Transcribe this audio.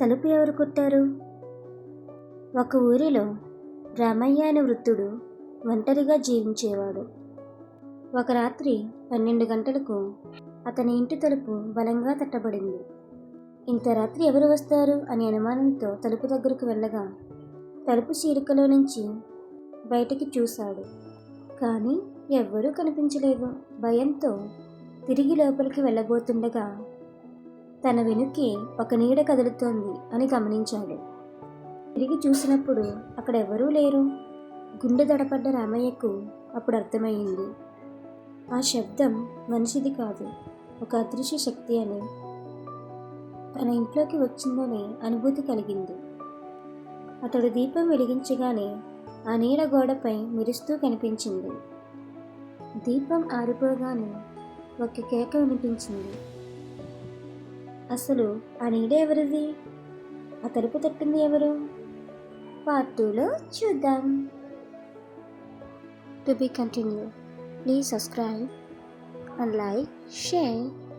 తలుపు ఎవరు కొట్టారు? ఒక ఊరిలో రామయ్య అనే వృద్ధుడు ఒంటరిగా జీవించేవాడు. ఒక రాత్రి పన్నెండు గంటలకు అతని ఇంటి తలుపు బలంగా తట్టబడింది. ఇంత రాత్రి ఎవరు వస్తారు అనే అనుమానంతో తలుపు దగ్గరకు వెళ్ళగా తలుపు చీలికలో నుంచి బయటికి చూశాడు. కానీ ఎవ్వరూ కనిపించలేదు. భయంతో తిరిగి లోపలికి వెళ్ళబోతుండగా తన వెనుకే ఒక నీడ కదులుతోంది అని గమనించాడు. తిరిగి చూసినప్పుడు అక్కడ ఎవరూ లేరు. గుండె దడపడ్డ రామయ్యకు అప్పుడు అర్థమైంది. ఆ శబ్దం మనిషిది కాదు ఒక అదృశ్య శక్తి అని. తన ఇంట్లోకి వచ్చిందనే అనుభూతి కలిగింది. అతడు దీపం వెలిగించగానే ఆ నీడ గోడపై మెరుస్తూ కనిపించింది. దీపం ఆరిపోగానే ఒక కేక వినిపించింది. అసలు ఆ నీడ ఎవరిది? ఆ తలుపు తట్టింది ఎవరు? పార్ట్ టూలో చూద్దాం. To be continue please subscribe and like share